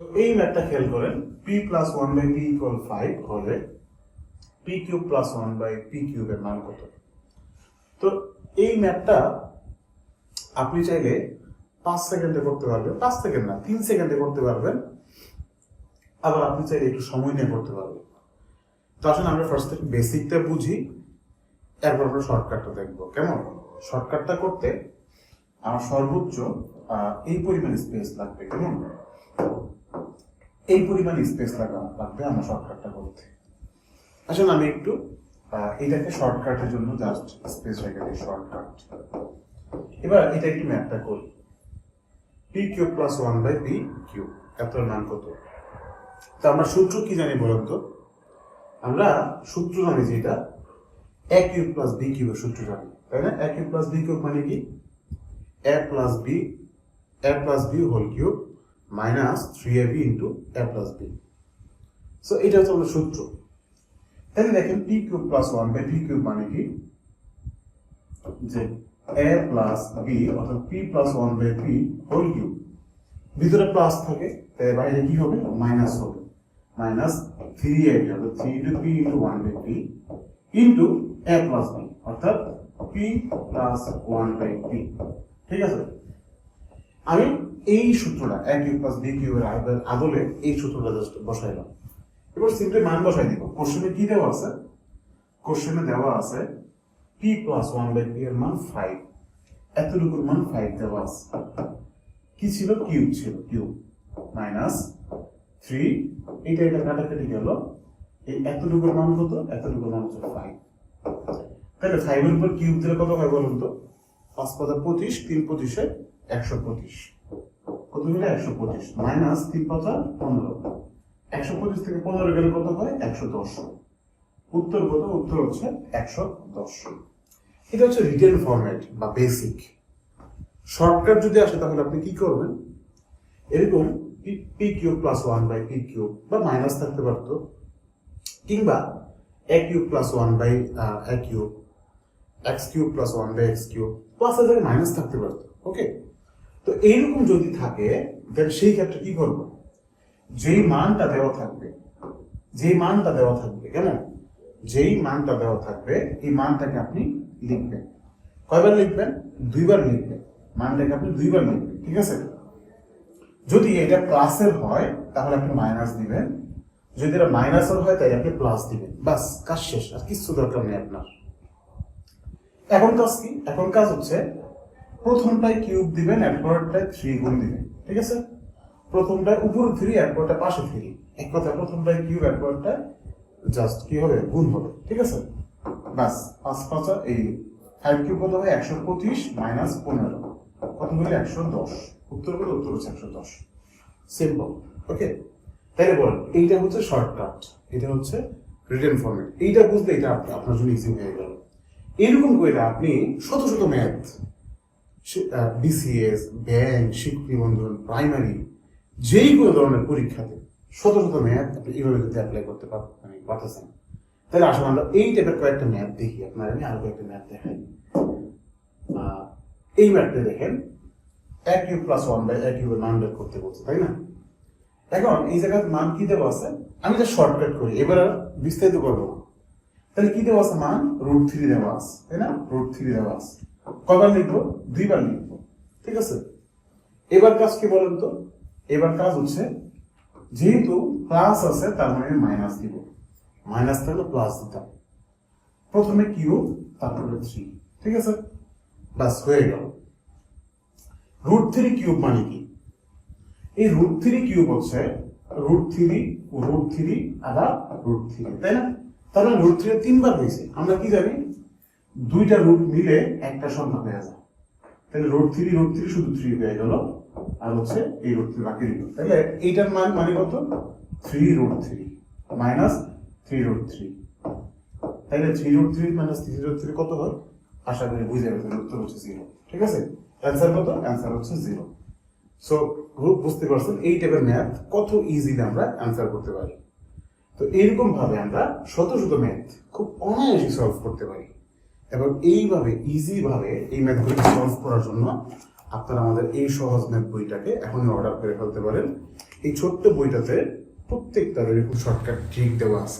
এই ম্যাথটা খেয়াল করেন P plus one by P equal five হলে P cube plus one by P কিউবের মান কত? তো এই ম্যাথটা আপনি চাইলে পাঁচ সেকেন্ডে করতে পারবেন, পাঁচ সেকেন্ড না, তিন সেকেন্ডে করতে পারবেন। আবার আপনি চাইলে একটু সময় নিয়ে করতে পারবেন। তো আসলে আমরা ফার্স্ট থেকে বেসিকটা বুঝি, এরপর আমরা শর্টকাটটা দেখব, কেমন? শর্টকাটটা করতে আমার সর্বোচ্চ এই পরিমাণ স্পেস লাগবে, কেমন? এই পরিমাণ স্পেস লাগা লাগবে আমার শর্টকাটটা করতে। আসলে আমি একটু এটাকে শর্টকাটের জন্য জাস্ট স্পেস রেখে দিই শর্টকাট এবার এটা একটু ম্যাপটা করি। P cube plus one by P cube এত মান কত? তো আমরা সূত্র কি জানি বলুন তো? আমরা সূত্র জানি যেটা এ কিউব প্লাস বি কিউবের সূত্র জানি, তাই না? A cube plus B cube মানে কি? A plus B A plus B whole cube minus three A B into A plus B. So এটা হচ্ছে আমাদের সূত্র। তাহলে দেখেন P cube plus one by P cube মানে কি? যে এ প্লাস বি অর্থাৎ P plus one by P whole cube ভিতরে প্লাস থাকে তাই বাইরে কি হবে? মাইনাস হবে। মাইনাস থ্রি এ বি অর্থাৎ three into P into one by P into A plus B অর্থাৎ P plus one by P ঠিক আছে? আমি এই সূত্রটা, এক কিউব প্লাস বি কিউবের আদলে এই সূত্রটা জাস্ট বসাইলাম এবার সিম্পলি মান বসাই দিব। কোশ্চেনে কি দেওয়া আছে? কোশ্চেনে দেওয়া আছে P plus one by P এর মান ফাইভ এতটুকুর মান ফাইভ দেওয়া আছে। কি ছিল? কিউব ছিল। কিউব মাইনাস থ্রি এটা এটা কাটাকাটি গেল। এই এতটুকুর মান কত? এতটুকুর মান হচ্ছে ফাইভ তাহলে ফাইভের উপর কিউব দিলে কত হয় বলুন তো? পাঁচ পাতা পঁচিশ, তিন পঁচিশে একশো পঁচিশ। কত হলে একশো পঁচিশ, মাইনাস তিন পাতা পনেরো। একশো পঁচিশ থেকে পনেরো গেলে কত হয়? একশো দশ। উত্তর কত? উত্তর হচ্ছে একশো দশ। এটা হচ্ছে রিটেন ফরম্যাট বা বেসিক। শর্টকাট যদি আসে, তাহলে আপনি কি করবেন? এরকম P cube plus one by P cube বা মাইনাস থাকতে পারতো। কিংবা A cube plus one by A cube, X cube plus one by X cube জায়গায় মাইনাস থাকতে পারতো। ওকে? তো এইরকম যদি থাকে দেন সেই ক্ষেত্রে কি করব? যেই মানটা দেওয়া থাকবে, যেই মানটা দেওয়া থাকবে, কেমন? যেই মানটা দেওয়া থাকবে, এই মানটাকে আপনি লিখবেন। কয়বার লিখবেন? দুইবার লিখবেন। মানটাকে আপনি দুইবার লিখবেন, ঠিক আছে? যদি এটা প্লাসের হয়, তাহলে আপনি মাইনাস দিবেন। যদি এটা মাইনাসের হয় তাই আপনি প্লাস দিবেন। বাস, কাজ শেষ, আর কিছু দরকার নেই আপনার। এখন কাজ কি? এখন কাজ হচ্ছে প্রথমটায় কিউব দিবেন এরপরটায় থ্রি গুণ দিবেন, ঠিক আছে? প্রথমটায় উপরে থ্রি এরপরটা পাশে থ্রি। এক কথা প্রথমটায় কিউব এরপরটায় জাস্ট কি হবে? গুণ হবে, ঠিক আছে? বাস পাঁচ পাঁচা, এই ফাইভ কিউব কত হবে? একশো পঁচিশ মাইনাস পনেরো। কত হলে একশো দশ। উত্তর কত উত্তর হচ্ছে একশো দশ। সিম্পল ওকে তাইলে বলেন, এইটা হচ্ছে শর্টকাট এটা হচ্ছে রিটেন ফর্মেট এইটা বুঝলে এটা আপ- আপনার জন্য ইজি হয়ে গেল। এরকম করে আপনি শত শত ম্যাথ বিসিএস ব্যাংক শিক্ষক নিবন্ধন প্রাইমারি যেই কোনো ধরনের পরীক্ষাতে শত শত ম্যাথ আপনি এইভাবে যদি অ্যাপ্লাই করতে মানে পারতেছেন। তাহলে আসলে আমরা এই টাইপের কয়েকটা ম্যাথ দেখি, আপনার আমি আরও কয়েকটা ম্যাথ দেখাই। এই ম্যাথটা দেখেন, এক কিউব প্লাস ওয়ান বাই এক কিউবের মান বের করতে বলছে, তাই না? এখন এই জায়গায় মান কি দেওয়া আছে? আমি যা শর্টকাট করি, এবার আর বিস্তারিত করব তাহলে কি দেওয়া আছে মান? রুট থ্রি দেওয়া আছে, তাই না? রুট থ্রি দেওয়া আছে। কয়বার লিখব? দুইবার লিখব। ঠিক আছে? এবার কাজ কি বলেন তো? এবার কাজ হচ্ছে, যেহেতু প্লাস আছে, তার মানে মাইনাস দিব। মাইনাস থাকলে প্লাস দিতাম। প্রথমে কিউ তারপরে থ্রি ঠিক আছে? বাস হয়ে গেল। রুট থ্রি কিউব মানে কি? এই রুট থ্রি কিউব হচ্ছে রুট থ্রি রুট থ্রি আবার রুট থ্রি তাই না? তাহলে রুট থ্রি তিনবার হয়েছে। আমরা কি জানি? দুইটা রুট মিলে একটা সংখ্যা হয়ে যায়। তাহলে রুট থ্রি রুট থ্রি শুধু থ্রি হয়ে গেল, আর হচ্ছে এই রুট থ্রি বাকি রুট তাহলে এইটার মান মানে কত? Three root three minus three root three তাহলে three root three minus three root three কত হয়? আশা করি বুঝে যাবে উত্তর হচ্ছে জিরো ঠিক আছে? অ্যান্সার কত? অ্যান্সার হচ্ছে জিরো সো গ্রুপ বুঝতে পারছেন? এই টাইপের ম্যাথ কত ইজিলি আমরা অ্যান্সার করতে পারি। তো এইরকম ভাবে আমরা শত শত ম্যাথ খুব অনায়াসে সলভ করতে পারি। এবং এইভাবে ইজিভাবে এই ম্যাথগুলিকে সলভ করার জন্য আপনারা আমাদের এই সহজ ম্যাথ বইটাকে এখনই অর্ডার করে ফেলতে পারেন। এই ছোট্ট বইটাতে প্রত্যেকটা এরকম শর্টকাট ট্রিক দেওয়া আছে।